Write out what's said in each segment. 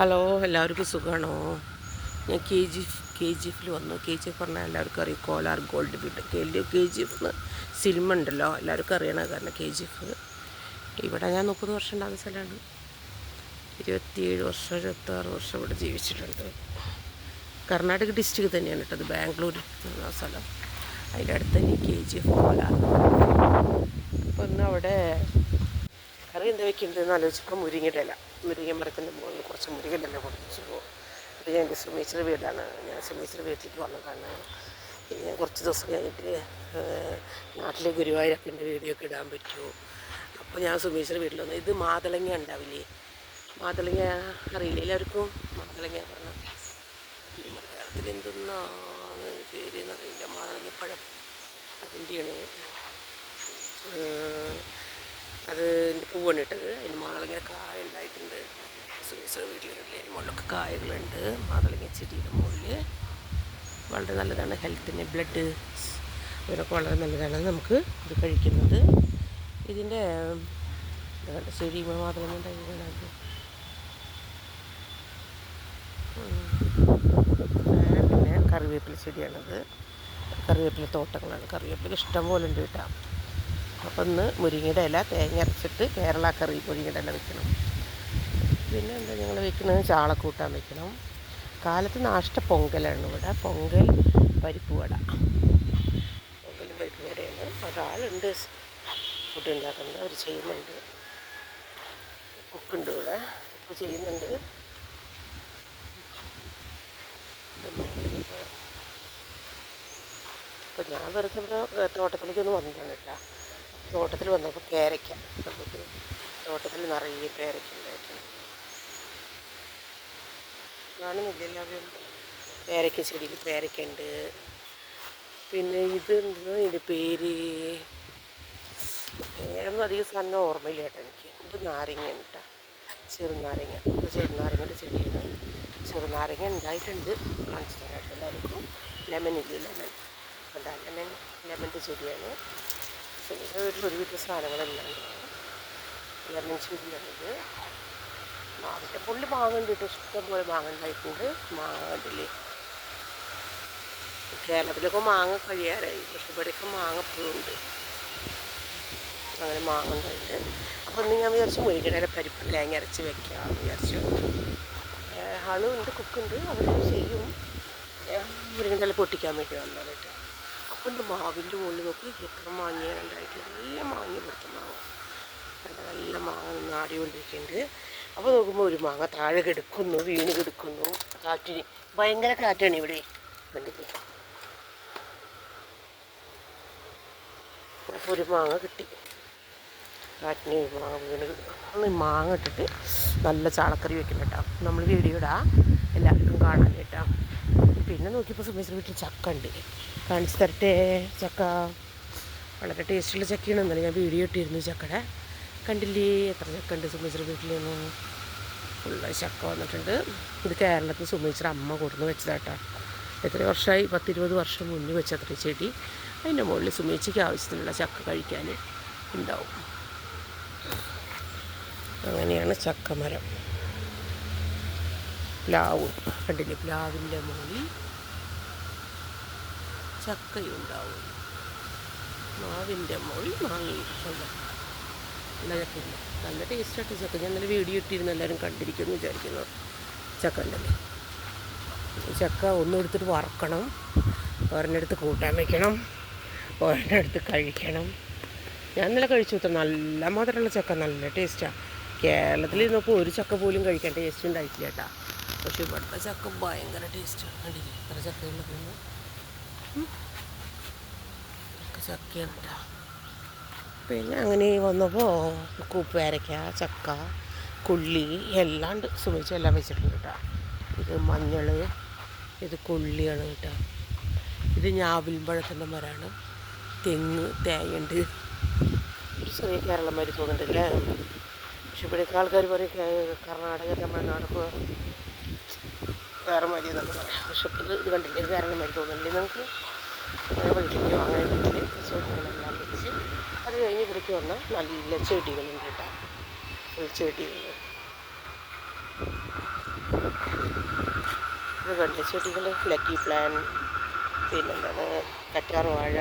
Hello എല്ലാവർക്കും സുഖമാണോ ഞാൻ K G F K G എഫിൽ വന്നു. കെ ജി എഫ് പറഞ്ഞാൽ എല്ലാവർക്കും അറിയാം. Kolar gold beat K K G F cinema ഉണ്ടല്ലോ. എല്ലാവർക്കും അറിയണ കാരണം കെ ജി എഫ് ഇവിടെ ഞാൻ മുപ്പത് വർഷം ഉണ്ടാകുന്ന സ്ഥലമാണ്. ഇരുപത്തിയേഴ് വർഷം ഇരുപത്താറ് വർഷം ഇവിടെ ജീവിച്ചിട്ടുണ്ട്. കർണാടക ഡിസ്ട്രിക്ട് തന്നെയാണ് കേട്ടത് ബാംഗ്ലൂർ എന്ന സ്ഥലം. അതിന്റെ അടുത്ത് തന്നെ കെ ജി എഫ് കോലാർ. അപ്പോൾ ഇന്ന് അവിടെ കറി എന്താ വെക്കേണ്ടതെന്ന് ആലോചിച്ചപ്പോൾ മുരിങ്ങയുടെ മുരിങ്ങ മരത്തിന്റെ മുകളിൽ കുറച്ച് മുരിങ്ങയുടെ ഇല പൊടിച്ചു പോകും അത് ഞാൻ എന്റെ സുമേശ്വര വീടാണ്. ഞാൻ സുമേശ്വര വീട്ടിലേക്ക് വന്നതാണ്. ഞാൻ കുറച്ച് ദിവസം കഴിഞ്ഞിട്ട് നാട്ടിലെ ഗുരുവായൂരപ്പന്റെ വീഡിയോ ഒക്കെ ഇടാൻ പറ്റുമോ? അപ്പോൾ ഞാൻ സുമേശ്വര വീട്ടിൽ വന്നു. ഇത് മാതളങ്ങ ഉണ്ടാവില്ലേ? മാതളങ്ങ അറിയില്ല? എല്ലാവർക്കും മാതളങ്ങ പറഞ്ഞു മലയാളത്തിൽ എന്തെന്നാണ് പേര് എന്നറിയില്ല. മാതളങ്ങപ്പഴം അതിന്റെയാണ് അത് പൂവാണ് ഇട്ടത്. അതിന് മാതളിങ്ങനെ കായ ഉണ്ടായിട്ടുണ്ട്. സുരേശ്വര വീട്ടിലുള്ള അതിന് മുകളിലൊക്കെ കായകളുണ്ട്. മാതളങ്ങ ചെടിയുടെ മുകളിൽ വളരെ നല്ലതാണ്. ഹെൽത്തിന് ബ്ലഡ് ഇവരൊക്കെ വളരെ നല്ലതാണ്. നമുക്ക് ഇത് കഴിക്കുന്നത്. ഇതിന്റെ ചെടി മാതളങ്ങ ഉണ്ടായത് പിന്നെ കറിവേപ്പില ചെടിയാണത്. കറിവേപ്പില തോട്ടങ്ങളാണ്. കറിവേപ്പില ഇഷ്ടം പോലെ ഉണ്ട് കേട്ടോ. അപ്പം ഒന്ന് മുരിങ്ങയുടെ ഇല തേങ്ങ അരച്ചിട്ട് കേരള കറി മുരിങ്ങയുടെ ഇല വെക്കണം. പിന്നെ എന്താ ഞങ്ങൾ വെക്കുന്നത്? ചാളക്കൂട്ടാൻ വെക്കണം. കാലത്ത് നാഷ്ട പൊങ്കലാണ് ഇവിടെ. പൊങ്കൽ പരിപ്പ് വട. പൊങ്കൽ പരിപ്പ് വടയാണ്. ഒരാളുണ്ട് ഫുഡ് ഉണ്ടാക്കുന്നത്. അവർ ചെയ്യുന്നുണ്ട്. കുക്കുണ്ട് ഇവിടെ. ഇപ്പോൾ ചെയ്യുന്നുണ്ട്. അപ്പോൾ ഞാൻ വെറുതെ ഇവിടെ തോട്ടത്തിലേക്കൊന്നും വന്നിട്ടാണ് കേട്ടോ തോട്ടത്തിൽ വന്നപ്പോൾ പേരയ്ക്ക നമുക്ക് തോട്ടത്തിൽ നിറയെ പേരയ്ക്ക ഉണ്ടായിട്ടുണ്ട് കാണുന്നില്ല എല്ലാവരും പേരയ്ക്ക ചെടിയിൽ പേരയ്ക്ക ഉണ്ട്. പിന്നെ ഇത് ഇതിന്റെ പേര്? പേരൊന്നും അധികം സാധനം ഓർമ്മയില്ല കേട്ടോ എനിക്ക്. ഇത് നാരങ്ങ കേട്ടോ. ചെറുനാരങ്ങ. ഇത് ചെറുനാരങ്ങയുടെ ചെടിയാണ്. ചെറുനാരങ്ങ ഉണ്ടായിട്ടുണ്ട്. കാണിച്ചു തരാം എല്ലാവർക്കും. ലെമൺ ഇല്ല? ലെമൺ. അതാ ലെമൺ. ലെമന്റെ ചെടിയാണ്. പിന്നെ ഒരു ഒരുവിധ സാധനങ്ങളെല്ലാം എല്ലാവരും ചെടിയാണിത് മാവിന്റെ പുള്ളി മാങ്ങ ഉണ്ട് കേട്ടോ. ഇഷ്ടം പോലെ മാങ്ങ ഉണ്ടായിട്ടുണ്ട് മാങ്ങ കണ്ടില്ലേ കേരളത്തിലൊക്കെ മാങ്ങ കഴിയാറായി. പക്ഷെ ഇവിടെയൊക്കെ മാങ്ങ ഉണ്ട്. അങ്ങനെ മാങ്ങ ഉണ്ടായിട്ട് അപ്പോൾ ഇന്ന് ഞാൻ വിചാരിച്ചു മുരിക്കടയിലെ പരിപ്പ് തേങ്ങ അരച്ച് വെക്കാമെന്ന് വിചാരിച്ചു. ഉണ്ട് കുക്കുണ്ട് അവർ ചെയ്യും. മുരിങ്ങടയിൽ പൊട്ടിക്കാൻ വേണ്ടി വന്നതായിട്ട്. ഉണ്ട് മാവിന്റെ മുകളിൽ നോക്കി. എത്ര മാങ്ങ ഉണ്ടായിട്ട് നല്ല മാങ്ങ പിടുത്ത മാങ്ങ നല്ല മാങ്ങ നാടിക്കൊണ്ടിരിക്കുന്നുണ്ട് അപ്പോൾ നോക്കുമ്പോൾ ഒരു മാങ്ങ താഴെ കെടുക്കുന്നു വീണ് കെടുക്കുന്നു. കാറ്റിന് ഭയങ്കര കാറ്റാണ് ഇവിടെ. അപ്പോൾ ഒരു മാങ്ങ കിട്ടി. കാറ്റിന് ഒരു മാങ്ങ വീണ് ഒന്ന് മാങ്ങ ഇട്ടിട്ട് നല്ല ചാളക്കറി വെക്കണം കേട്ടോ. നമ്മൾ വീഡിയോ ഇടാം. എല്ലാവർക്കും കാണാൻ കേട്ടോ. പിന്നെ നോക്കിയപ്പോൾ സുമേശ്വര വീട്ടിൽ ചക്ക ഉണ്ട് കാണിച്ചു തരട്ടെ ചക്ക. വളരെ ടേസ്റ്റുള്ള ചക്കയാണ്. എന്നാലും ഞാൻ വീഡിയോ ഇട്ടിരുന്നു ചക്കടെ. കണ്ടില്ലേ? എത്ര ചക്ക ഉണ്ട് സുമേശ്വര വീട്ടിൽ നിന്ന് ഫുള്ള് ചക്ക വന്നിട്ടുണ്ട്. ഇത് കേരളത്തിൽ സുമേശ്വര അമ്മ കൊടുന്ന് വെച്ചതാട്ടോ. എത്ര വർഷമായി പത്തിരുപത് വർഷം മുന്നേ വെച്ചത്ര ചെടി. അതിന്റെ മുകളിൽ സുമേച്ചയ്ക്ക് ആവശ്യത്തിനുള്ള ചക്ക കഴിക്കാൻ ഉണ്ടാവും. അങ്ങനെയാണ് ചക്കമരം. പ്ലാവ്. കണ്ടില്ലേ? പ്ലാവിന്റെ മുകളിൽ ചക്കയുണ്ടാവും. മാവിന്റെ മുകളിൽ മാങ്ങയുണ്ടാവും ചക്കയില്ല നല്ല ടേസ്റ്റായിട്ട് ചക്ക. ഞാൻ നല്ല വീഡിയോ ഇട്ടിരുന്നു. എല്ലാവരും കണ്ടിരിക്കുമെന്ന് വിചാരിക്കുന്നു. ചക്ക ഉണ്ടല്ലേ? ചക്ക ഒന്നും എടുത്തിട്ട് വറക്കണം. ഒരെണ്ണെടുത്ത് കൂട്ടാൻ വയ്ക്കണം ഒരെണ്ണെടുത്ത് കഴിക്കണം. ഞാൻ നല്ല കഴിച്ചു ഇത്ര നല്ല മധുരമുള്ള ചക്ക. നല്ല ടേസ്റ്റാണ് കേരളത്തിൽ നിന്നപ്പോൾ ഒരു ചക്ക പോലും കഴിക്കാൻ ടേസ്റ്റ് ഉണ്ടായിട്ടില്ല കേട്ടാ. പക്ഷെ ഇവിടുത്തെ ചക്ക ഭയങ്കര ടേസ്റ്റാണ് കണ്ടില്ലേ? ഇത്ര ചക്കയുള്ളത് ചക്കയാണ് കേട്ടോ പിന്നെ അങ്ങനെ വന്നപ്പോൾ കൂപ്പേരയ്ക്ക ചക്ക കുള്ളി എല്ലാം ഉണ്ട്. സുമിച്ച് എല്ലാം വെച്ചിട്ടുണ്ട് കേട്ടോ ഇത് മഞ്ഞൾ ഇത് കൊള്ളിയാണ് കേട്ടോ ഇത് ഞാവിൽ പഴത്തിന്റെ മരമാണ് തെങ്ങ് തേങ്ങയുണ്ട്. ചെറിയ കേരളം മാതിരി തോന്നുന്നുണ്ടല്ലേ പക്ഷെ ഇവിടെയൊക്കെ ആൾക്കാർ പറയും കർണാടക തമിഴ്നാടൊക്കെ വേറെ മതി എന്നൊക്കെ പറയാം പക്ഷെ ഇത് ഇത് കണ്ടില്ലേ? ഇത് കേരളം മതി തോന്നുന്നില്ലേ നമുക്ക് അങ്ങനെ വീട്ടിലേക്ക് വാങ്ങാൻ വീട്ടിൽ ചെടികളെല്ലാം വെച്ച് അത് കഴിഞ്ഞ് ഇവിടേക്ക് വന്നാൽ നല്ല ചെടികളുണ്ട് കേട്ടോ. ചെടികൾ ഇത് കണ്ട ചെടികൾ ലക്കി പ്ലാൻ പിന്നെന്താണ്? കറ്റാർ വാഴ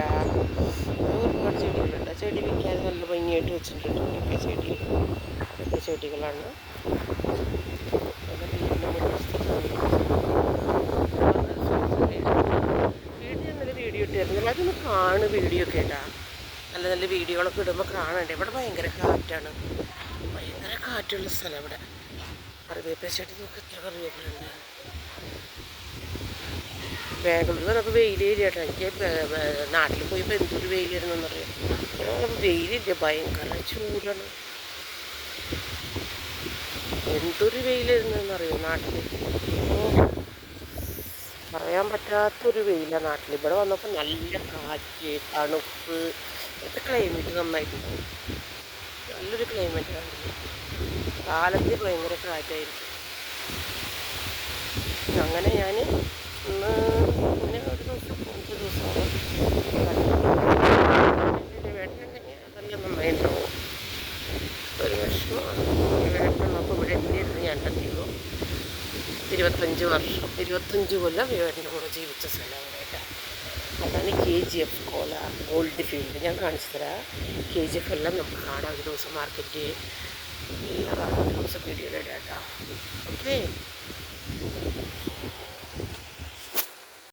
ഒരുപാട് ചെടികളുണ്ട്. ചെടി വിൽക്കാൻ നല്ല ഭംഗിയായിട്ട് വെച്ചിട്ടുണ്ട്. ചെടി അതൊക്കെ ചെടികളാണ് പിന്നെ വീടിന്റെ വീഡിയോ നല്ല അതൊന്ന് കാണു വീഡിയോ ഒക്കെ ഇട്ടാ നല്ല നല്ല വീഡിയോകളൊക്കെ ഇടുമ്പോൾ കാണണ്ടേ? ഇവിടെ ഭയങ്കര കാറ്റാണ്. ഭയങ്കര കാറ്റുള്ള സ്ഥലം ഇവിടെ. കറിവേപ്പില ചെടി നോക്കി എത്ര കറിവേപ്പിലുണ്ട് ബാംഗ്ലൂർ വെയിലേരി കേട്ടോ എനിക്ക് നാട്ടിൽ പോയപ്പോൾ എന്തൊരു വെയിലായിരുന്നെന്നറിയാം വെയിലില്ല ഭയങ്കര ചൂടാണ്. എന്തൊരു വെയിലായിരുന്നെന്നറിയോ നാട്ടിൽ പറയാൻ പറ്റാത്തൊരു വെയിലാണ് നാട്ടിൽ ഇവിടെ വന്നപ്പോൾ നല്ല കാറ്റ് തണുപ്പ് ഇപ്പോഴത്തെ ക്ലൈമറ്റ് നന്നായിട്ടുണ്ടാവും നല്ലൊരു ക്ലൈമറ്റ് കാലത്ത് ഭയങ്കര കാറ്റായിരിക്കും. അങ്ങനെ ഞാൻ ഇന്ന് ഇങ്ങനെ ഒരു ദിവസം ഒരു ദിവസം വേട്ട അതെല്ലാം നന്നായിട്ടുണ്ടാവും ഒരു വിഷമമാണ് വേട്ടുള്ളപ്പോൾ ഇവിടെ എത്തിയിരുന്നു ഞാൻ എത്തിയുള്ളൂ ഇരുപത്തഞ്ച് വർഷം. ഇരുപത്തഞ്ച് കൊല്ലം വിവേടിന്റെ കൂടെ ജീവിച്ച സ്ഥലമായിട്ടാണ് അതാണ് K G F Kola gold field ഞാൻ കാണിച്ചു തരാം. കെ ജി എഫ് എല്ലാം നമുക്ക് കാണാം. ഒരു ദിവസം മാർക്കറ്റ് ഒരു ദിവസം വീഡിയോയിൽ ഇടാം കേട്ടോ. ഓക്കേ